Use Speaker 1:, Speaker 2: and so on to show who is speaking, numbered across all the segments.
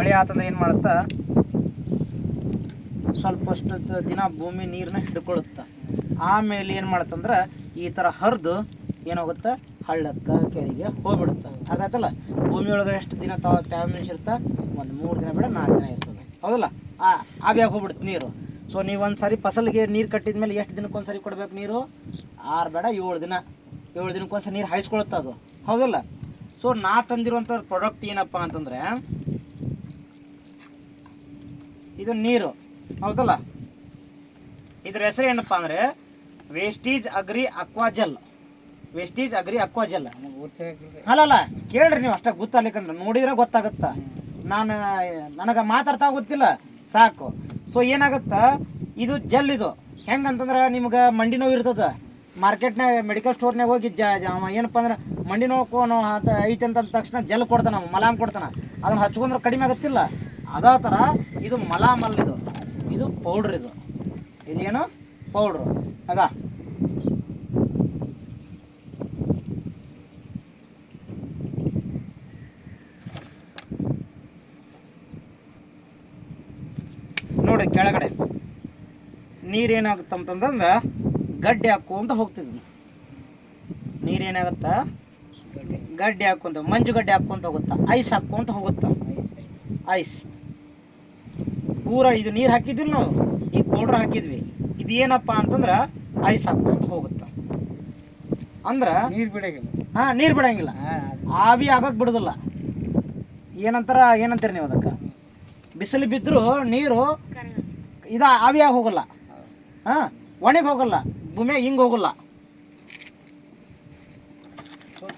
Speaker 1: ಮಳೆ ಆತಂದ್ರೆ ಏನು ಮಾಡುತ್ತಾ? ಸ್ವಲ್ಪ ಅಷ್ಟು ದಿನ ಭೂಮಿ ನೀರನ್ನ ಹಿಡ್ಕೊಳುತ್ತೆ ಆಮೇಲೆ ಏನು ಮಾಡುತ್ತಂದ್ರೆ ಈ ಥರ ಹರಿದು ಏನಾಗುತ್ತೆ? ಹಳ್ಳಕ್ಕೆ, ಕೆರೆಗೆ ಹೋಗ್ಬಿಡುತ್ತೆ. ಹಾಗಾಯ್ತಲ್ಲ ಭೂಮಿ ಒಳಗೆ ಎಷ್ಟು ದಿನ ತಾವ ತ್ಯಾಮಿನಿಸ್ ಇರುತ್ತೆ? ಒಂದು ಮೂರು ದಿನ ಬೇಡ, ನಾಲ್ಕು ದಿನ ಇರ್ತದೆ. ಹೌದಲ್ಲ? ಆ, ಆವಿಯಾಗಿ ಹೋಗ್ಬಿಡುತ್ತೆ ನೀರು. ಸೊ, ನೀವು ಒಂದು ಸಾರಿ ಫಸಲಿಗೆ ನೀರು ಕಟ್ಟಿದ ಮೇಲೆ ಎಷ್ಟು ದಿನಕ್ಕೊಂದ್ಸರಿ ಒಂದು ಸರಿ ಕೊಡ್ಬೇಕು ನೀರು? ಆರು ಬೇಡ, ಏಳು ದಿನ. ಏಳು ದಿನಕ್ಕೊಂದ್ಸರಿ ನೀರು ಹಾಯಿಸ್ಕೊಳುತ್ತೆ ಅದು. ಹೌದಲ್ಲ? ಸೊ ನಾ ತಂದಿರುವಂಥ ಪ್ರಾಡಕ್ಟ್ ಏನಪ್ಪ ಅಂತಂದರೆ ಇದು ನೀರು. ಹೌದಲ್ಲ? ಇದ್ರ ಹೆಸರು ಏನಪ್ಪ ಅಂದರೆ ವೇಸ್ಟೀಜ್ ಅಗ್ರಿ ಅಕ್ವಾಜಲ್ ವೇಸ್ಟೀಜ್ ಅಗ್ರಿ ಅಕ್ವಾಜಲ್ ಅಲ್ಲಲ್ಲ, ಕೇಳ್ರಿ ನೀವು ಅಷ್ಟೇ ಗೊತ್ತಾಗ್ಲಿಕ್ಕಂದ್ರೆ. ನೋಡಿದ್ರೆ ಗೊತ್ತಾಗುತ್ತ? ನಾನು, ನನಗೆ ಮಾತಾಡ್ತಾ ಗೊತ್ತಿಲ್ಲ. ಸಾಕು. ಸೊ ಏನಾಗುತ್ತ? ಇದು ಜೆಲ್ ಇದು. ಹೆಂಗಂತಂದ್ರೆ ನಿಮ್ಗೆ ಮಂಡಿ ನೋವು ಇರ್ತದೆ. ಮಾರ್ಕೆಟ್ನಾಗ ಮೆಡಿಕಲ್ ಸ್ಟೋರ್ನಾಗ ಹೋಗಿ ಜ ಏನಪ್ಪ ಅಂದ್ರೆ ಮಂಡಿ ನೋವು ಐತೆ ಅಂತ ತಕ್ಷಣ ಜೆಲ್ ಕೊಡ್ತಾನ, ಮಲಾಮ್ ಕೊಡ್ತಾನೆ. ಅದನ್ನ ಹಚ್ಕೊಂಡ್ರೆ ಕಡಿಮೆ ಆಗುತ್ತಿಲ್ಲ. ಅದೇ ಥರ ಇದು ಮಲಾಮಲ್ ಇದು. ಇದು ಪೌಡ್ರ್ ಇದು. ಇದೇನು? ಪೌಡ್ರು ಅದ ನೋಡಿ ಕೆಳಗಡೆ. ನೀರೇನಾಗುತ್ತೆ ಅಂತಂದ್ರೆ ಗಡ್ಡೆ ಹಾಕ್ಕೊಂತ ಹೋಗ್ತಿದ್ವಿ ನೀರೇನಾಗುತ್ತ? ಗಡ್ಡೆ. ಹಾಕ್ಕೊಂತ ಮಂಜುಗಡ್ಡೆ ಹಾಕ್ಕೊಂತ ಹೋಗುತ್ತಾ? ಐಸ್ ಹಾಕ್ಕೊಂತ ಹೋಗುತ್ತಾ? ಐಸ್. ಪೂರ ಇದು ನೀರು ಹಾಕಿದ್ವಿ ನಾವು? ಈ ಪೌಡ್ರ್ ಹಾಕಿದ್ವಿ. ಇದು ಏನಪ್ಪ ಅಂತಂದ್ರೆ ಐಸ್ ಹಾಕ್ಕೊಂತ ಹೋಗುತ್ತೆ. ಅಂದ್ರೆ
Speaker 2: ನೀರು ಬಿಡಂಗಿಲ್ಲ.
Speaker 1: ಹಾಂ ನೀರು ಬಿಡಂಗಿಲ್ಲ. ಆವಿ ಆಗಕ್ಕೆ ಬಿಡೋದಿಲ್ಲ. ಏನಂತಾರ ಏನಂತೀರಿ ನೀವು ಅದಕ್ಕೆ? ಬಿಸಿಲು ಬಿದ್ದರೂ ನೀರು ಇದು ಆವಿಯಾಗಿ ಹೋಗಲ್ಲ. ಹಾಂ ಒಣಗಿ ಹೋಗಲ್ಲ. ಭೂಮಿಯಾಗ ಹಿಂಗೆ ಹೋಗಲ್ಲ
Speaker 2: ಸೋಡ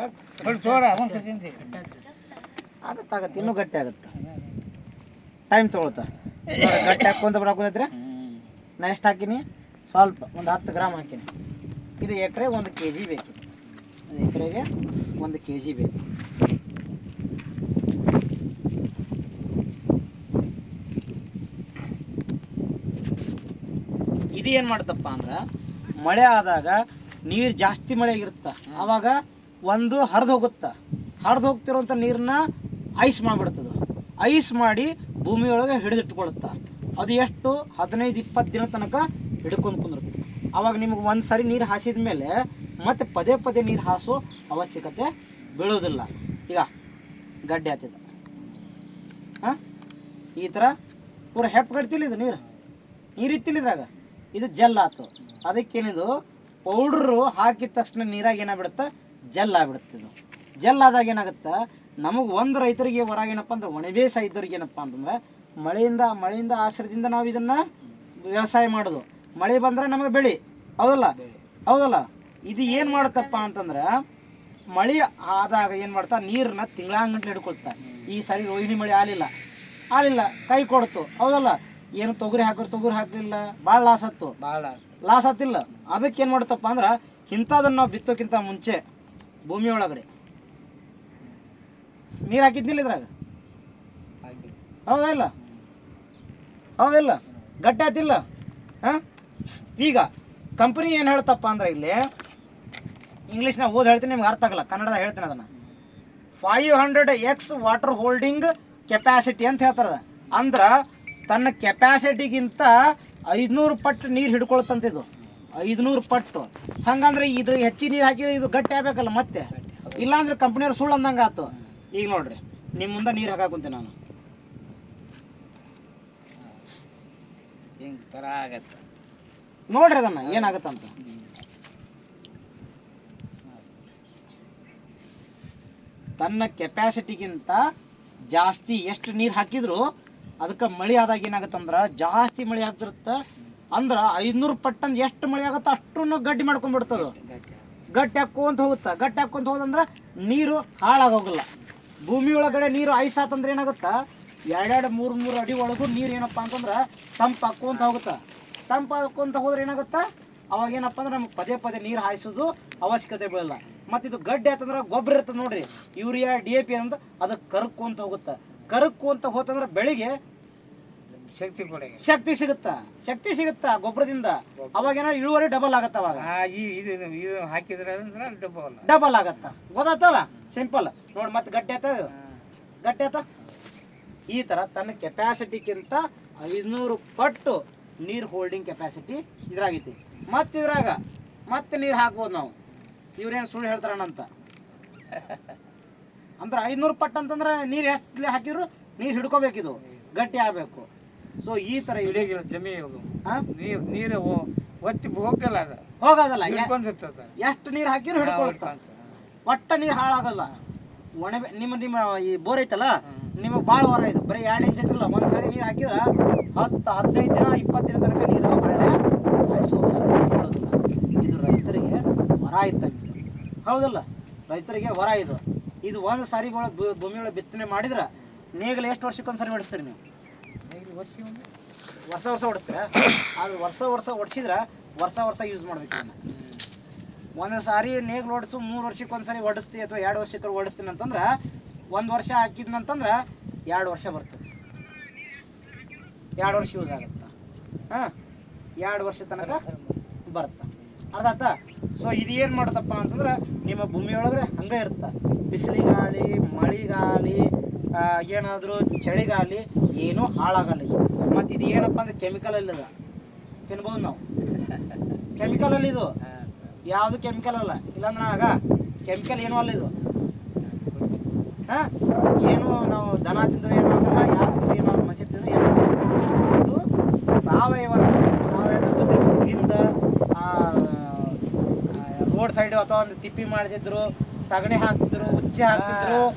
Speaker 2: ಒಂದು ತಿಂತಿ
Speaker 1: ಆಗತ್ತೆ ಆಗತ್ತೆ ಇನ್ನೂ ಗಟ್ಟಿ ಆಗುತ್ತೆ. ಟೈಮ್ ತೊಗೊಳ್ತಾ ಗಟ್ಟಿ ಹಾಕೊಂತ ಬರಾಕುತ್ತೈತ್ರಿ ನಾ ಎಷ್ಟು ಹಾಕಿನಿ? ಸ್ವಲ್ಪ ಒಂದು ಹತ್ತು ಗ್ರಾಮ್ ಹಾಕಿನಿ. ಇದು ಎಕರೆ ಒಂದು ಕೆ ಜಿ ಬೇಕು ಎಕರೆಗೆ ಒಂದು ಕೆ ಜಿ ಬೇಕು. ಇದು ಏನು ಮಾಡುತ್ತಪ್ಪ ಅಂದ್ರೆ ಮಳೆ ಆದಾಗ ನೀರು ಜಾಸ್ತಿ ಮಳೆ ಇರುತ್ತೆ? ಆವಾಗ ಒಂದು ಹರಿದು ಹೋಗುತ್ತೆ. ಹರಿದು ಹೋಗ್ತಿರೋಂಥ ನೀರನ್ನ ಐಸ್ ಮಾಡಿಬಿಡ್ತದೆ. ಐಸ್ ಮಾಡಿ ಭೂಮಿಯೊಳಗೆ ಹಿಡಿದಿಟ್ಕೊಳುತ್ತೆ ಅದು ಎಷ್ಟು? ಹದಿನೈದು, ಇಪ್ಪತ್ತು ದಿನ ತನಕ ಹಿಡ್ಕೊಂಡು ಕುಂದಿರುತ್ತೆ. ಆವಾಗ ನಿಮಗೆ ಒಂದು ಸಾರಿ ನೀರು ಹಾಸಿದ ಮೇಲೆ ಮತ್ತೆ ಪದೇ ಪದೇ ನೀರು ಹಾಸೋ ಅವಶ್ಯಕತೆ ಬೀಳೋದಿಲ್ಲ. ಈಗ ಗಡ್ಡೆ ಹತ್ತಿದ ಹಾಂ? ಈ ಥರ ಪೂರ ಹೆಪ್ ಕಟ್ತಿಲ್ಲ ಇದು ನೀರು? ನೀರು ಇತ್ತಿಲ್ಲ ಇದ್ರಾಗ? ಇದು ಜೆಲ್ ಆಯ್ತು ಅದಕ್ಕೇನಿದು? ಪೌಡ್ರು ಹಾಕಿದ ತಕ್ಷಣ ನೀರಾಗ ಏನಾಗ್ಬಿಡುತ್ತೆ? ಜೆಲ್ ಆಗ್ಬಿಡುತ್ತೆ ಇದು. ಜೆಲ್ ಆದಾಗ ಏನಾಗುತ್ತೆ? ನಮಗೆ ಒಂದು ರೈತರಿಗೆ ಹೊರಗೇನಪ್ಪ ಅಂದ್ರೆ ಒಣಬೇಸ ಇದ್ದವ್ರಿಗೆ ಏನಪ್ಪ ಅಂತಂದ್ರೆ ಮಳೆಯಿಂದ ಮಳೆಯಿಂದ ಆಶ್ರಯದಿಂದ ನಾವು ಇದನ್ನು ವ್ಯವಸಾಯ ಮಾಡೋದು. ಮಳೆ ಬಂದರೆ ನಮಗೆ ಬೆಳೆ. ಹೌದಲ್ಲ? ಹೌದಲ್ಲ? ಇದು ಏನು ಮಾಡುತ್ತಪ್ಪ ಅಂತಂದ್ರೆ ಮಳೆ ಆದಾಗ ಏನು ಮಾಡ್ತಾ ನೀರನ್ನ ತಿಂಗಳಾಂಗಂಟ್ಲೆ ಹಿಡ್ಕೊಳ್ತಾ. ಈ ಸರಿ ರೋಹಿಣಿ ಮಳೆ ಆಲಿಲ್ಲ ಆಲಿಲ್ಲ ಕೈ ಕೊಡ್ತು. ಹೌದಲ್ಲ? ಏನು ತೊಗರಿ ಹಾಕಿದ್ರು ತೊಗರಿ ಹಾಕಲಿಲ್ಲ. ಭಾಳ ಲಾಸ್ ಹತ್ತು
Speaker 2: ಭಾಳ
Speaker 1: ಲಾಸ್ ಆತಿಲ್ಲ ಅದಕ್ಕೆ ಏನು ಮಾಡುತ್ತಪ್ಪ ಅಂದ್ರೆ ಇಂಥದನ್ನು ನಾವು ಬಿತ್ತೋಕ್ಕಿಂತ ಮುಂಚೆ ಭೂಮಿ ಒಳಗಡೆ. ನೀರು ಹಾಕಿದ್ನಿಲ್ಲ ಇದ್ರಾಗ? ಹೌದಿಲ್ಲ? ಹೌದಿಲ್ಲ? ಗಟ್ಟಿ ಆತಿಲ್ಲ? ಹಾಂ? ಈಗ ಕಂಪ್ನಿ ಏನು ಹೇಳ್ತಪ್ಪ ಅಂದ್ರೆ ಇಲ್ಲಿ ಇಂಗ್ಲೀಷ್ನಾಗ ಓದಿ ಹೇಳ್ತೀನಿ, ನಿಮ್ಗೆ ಅರ್ಥ ಆಗಲ್ಲ. ಕನ್ನಡದಾಗ ಹೇಳ್ತೀನಿ ಅದನ್ನು. Five hundred x water holding capacity ಅಂತ ಹೇಳ್ತಾರೆ ಅಂದ್ರೆ, ತನ್ನ ಕೆಪ್ಯಾಸಿಟಿಗಿಂತ ಐದುನೂರು ಪಟ್ಟು ನೀರು ಹಿಡ್ಕೊಳ್ತಂತ ಇದು. ಐದುನೂರು ಪಟ್ಟು. ಹಂಗಂದ್ರೆ ಇದು ಹೆಚ್ಚಿ ನೀರು ಹಾಕಿದ್ರೆ ಇದು ಗಟ್ಟಿ ಆಗ್ಬೇಕಲ್ಲ ಮತ್ತೆ? ಇಲ್ಲಾಂದ್ರೆ ಕಂಪ್ನಿಯವ್ರು ಸುಳ್ಳು ಅಂದಂಗೆ ಆತು. ಈಗ ನೋಡ್ರಿ ನಿಮ್ಮ ಮುಂದೆ ನೀರು ಹಾಕಾಕುಂತೆ ನಾನು.
Speaker 2: ಹಿಂಗೆ ಥರ ಆಗತ್ತೆ.
Speaker 1: ನೋಡ್ರಿ ಅದನ್ನ ಏನಾಗತ್ತಂತ. ತನ್ನ ಕೆಪಾಸಿಟಿಗಿಂತ ಜಾಸ್ತಿ ಎಷ್ಟು ನೀರು ಹಾಕಿದ್ರು ಅದಕ್ಕೆ ಮಳೆ ಆದಾಗ ಏನಾಗತ್ತಂದ್ರೆ ಜಾಸ್ತಿ ಮಳೆ ಆಗ್ತಿರುತ್ತೆ ಅಂದ್ರೆ ಐದ್ನೂರು ಪಟ್ಟನ್ ಎಷ್ಟು ಮಳೆ ಆಗುತ್ತೋ ಅಷ್ಟು ಗಡ್ಡಿ ಮಾಡ್ಕೊಂಡ್ಬಿಡ್ತದ
Speaker 2: ಗಟ್ಟಿ
Speaker 1: ಹಾಕ್ಕೊಂತ ಹೋಗುತ್ತೆ. ಗಟ್ಟಿ ಹಾಕ್ಕೊಂತ ಹೋದಂದ್ರೆ ನೀರು ಹಾಳಾಗೋಗಲ್ಲ. ಭೂಮಿ ಒಳಗಡೆ ನೀರು ಐಸ್ ಆತಂದ್ರೆ ಏನಾಗುತ್ತಾ? ಎರಡೆರಡು ಮೂರು ಮೂರು ಅಡಿ ಒಳಗೂ ನೀರು ಏನಪ್ಪ ಅಂತಂದ್ರೆ ತಂಪ ಹಾಕ್ಕೊಂತ ಹೋಗುತ್ತೆ. ತಂಪ ಹಾಕ್ಕೊಂತ ಹೋದ್ರೆ ಏನಾಗುತ್ತಾ? ಅವಾಗ ಏನಪ್ಪ ಅಂದ್ರೆ ನಮ್ಗೆ ಪದೇ ಪದೇ ನೀರು ಹಾಯಿಸೋದು ಅವಶ್ಯಕತೆ ಬೀಳಲ್ಲ. ಮತ್ತು ಇದು ಗಡ್ಡೆ ಆತಂದ್ರೆ ಗೊಬ್ಬರ ಇರ್ತದೆ ನೋಡ್ರಿ. ಯೂರಿಯಾ, ಡಿ ಎ ಪಿ ಅಂತ ಅದು ಕರ್ಕೊಂತ ಹೋಗುತ್ತೆ. ಕರ್ಕೊಂತ ಹೋತಂದ್ರೆ ಬೆಳಿಗ್ಗೆ
Speaker 2: ಶಕ್ತಿ ಸಿಗುತ್ತ
Speaker 1: ಶಕ್ತಿ ಸಿಗುತ್ತಾ? ಶಕ್ತಿ ಸಿಗುತ್ತಾ ಗೊಬ್ಬರದಿಂದ? ಅವಾಗ ಏನೋ ಇಳುವರಿ ಡಬಲ್ ಆಗತ್ತ ಅವಾಗ?
Speaker 2: ಆ ಈ ಇದು ಇದು ಹಾಕಿದ್ರೆ ಅಂದ್ರೆ
Speaker 1: ಡಬಲ್ ಆಗತ್ತ? ಗೊತ್ತಾತಲ್ಲ ಸಿಂಪಲ್ ನೋಡಿ ಮತ್ತೆ ಗಟ್ಟಿ ಆತ ಇದು? ಗಟ್ಟಿ ಆಯ್ತ? ಈ ತರ ತನ್ನ ಕೆಪಾಸಿಟಿಗಿಂತ ಐದುನೂರು ಪಟ್ಟು ನೀರು ಹೋಲ್ಡಿಂಗ್ ಕೆಪಾಸಿಟಿ ಇದ್ರಾಗೈತಿ. ಮತ್ತೆ ಇದ್ರಾಗ ಮತ್ತೆ ನೀರು ಹಾಕ್ಬೋದು ನಾವು. ಇವ್ರೇನು ಸುಳ್ಳು ಹೇಳ್ತಾರಣ್ಣಂತ ಅಂದ್ರೆ ಐದುನೂರು ಪಟ್ಟು ಅಂತಂದ್ರೆ ನೀರು ಎಷ್ಟು ಹಾಕಿದ್ರು ನೀರು ಹಿಡ್ಕೋಬೇಕಿದು. ಗಟ್ಟಿ ಆಗಬೇಕು. ಸೊ ಈ ತರ ಇಳಿ
Speaker 2: ಇಳಿಗಿಲ್ಲ ಜಮಿ
Speaker 1: ಹಾಂ?
Speaker 2: ನೀರು ನೀರು ಒತ್ತಿ ಹೋಗಲ್ಲ ಅದು.
Speaker 1: ಹೋಗೋದಲ್ಲ ಎ-
Speaker 2: ಹಿಡ್ಕೊಂಡಿರ್ತದ.
Speaker 1: ಎಷ್ಟು ನೀರು ಹಾಕಿದ್ರು ಹಿಡ್ಕೊಳ್ತ ಒಟ್ಟ ನೀರು ಹಾಳಾಗಲ್ಲ. ಒಣ ನಿಮ್ಮ ನಿಮ್ಮ ಈ ಬೋರ್ ಐತಲ್ಲ ನಿಮಗೆ ಭಾಳ ಹೊರ ಇದು. ಬರೀ ಎರಡು ಇಂಚ್ ಇರಲ್ಲ ಒಂದು ಸರಿ ನೀರು ಹಾಕಿದ್ರೆ ಹತ್ತು ಹದಿನೈದು ದಿನ ಇಪ್ಪತ್ತು ದಿನ ತನಕ ನೀರು ಸೋಗಿಸೋದಿಲ್ಲ ಇದು ರೈತರಿಗೆ ವರ ಇದ್ದಂಗೆ ಹೌದಲ್ಲ? ರೈತರಿಗೆ ವರ ಇದು. ಇದು ಒಂದು ಸಾರಿ ಒಳಗೆ ಭೂಮಿ ಒಳಗೆ ಬಿತ್ತನೆ ಮಾಡಿದ್ರೆ ನೇಗಲು ಎಷ್ಟು ವರ್ಷಕ್ಕೊಂದು ಸರಿ ಹೊಡಿಸ್ತೀರಿ ನೀವು?
Speaker 2: ವರ್ಷ
Speaker 1: ವರ್ಷ ವರ್ಷ ಅದು ವರ್ಷ ವರ್ಷ ಹೊಡ್ಸಿದ್ರೆ ವರ್ಷ ವರ್ಷ ಯೂಸ್ ಮಾಡ್ಬೇಕು ಇದನ್ನ. ಒಂದು ಸಾರಿ ನೇಗ್ಲು ಹೊಡಿಸು ಮೂರು ವರ್ಷಕ್ಕೆ ಒಂದು ಸಾರಿ ಹೊಡಿಸ್ತಿ ಅಥವಾ ಎರಡು ವರ್ಷಕ್ಕೆ ಹೊಡಿಸ್ತೀನಿ ಅಂತಂದ್ರೆ ಒಂದು ವರ್ಷ ಹಾಕಿದ್ನಂತಂದ್ರೆ ಎರಡು ವರ್ಷ ಬರ್ತದೆ. ಎರಡು ವರ್ಷ ಯೂಸ್ ಆಗುತ್ತೆ. ಹಾಂ? ಎರಡು ವರ್ಷ ತನಕ ಬರುತ್ತೆ. ಅರ್ಥ ಸೊ ಇದು ಏನು ಮಾಡುತ್ತಪ್ಪ ಅಂತಂದ್ರೆ ನಿಮ್ಮ ಭೂಮಿಯೊಳಗಡೆ ಹಂಗೆ ಇರುತ್ತೆ. ಬಿಸಿಲಿಗಾಲಿ, ಮಳೆಗಾಲಿ ಏನಾದರೂ ಚಳಿಗಾಲಿ ಏನೂ ಹಾಳಾಗಲ್ಲ ಮತ್ತು ಇದು ಏನಪ್ಪ ಅಂದ್ರೆ ಕೆಮಿಕಲ್ ಅಲ್ಲದ ತಿನ್ಬೋದು ನಾವು. ಕೆಮಿಕಲ್ ಅಲ್ಲ ಇದು. ಯಾವುದು ಕೆಮಿಕಲ್ ಅಲ್ಲ. ಇಲ್ಲಾಂದ್ರೆ ಆಗ ಕೆಮಿಕಲ್ ಏನೂ ಅಲ್ಲ ಇದು. ಹಾಂ? ಏನು ನಾವು ದನ ತಿಂದ್ರೆ ಏನು ಆಗಲ್ಲ ಯಾವ ಏನು ಮನುಷ್ಯ ತಿಂದ್ರೆ ಏನು ಸಾವಯವ ಸಾವಯವ ಹಿಂದ ರೋಡ್ ಸೈಡ್ ಅಥವಾ ಒಂದು ತಿಪ್ಪಿ ಮಾಡ್ತಿದ್ರು ಸಗಣಿ ಹಾಕ್ತಿದ್ರು ಉಚ್ಚೆ ಹಾಕ್ತಿದ್ರು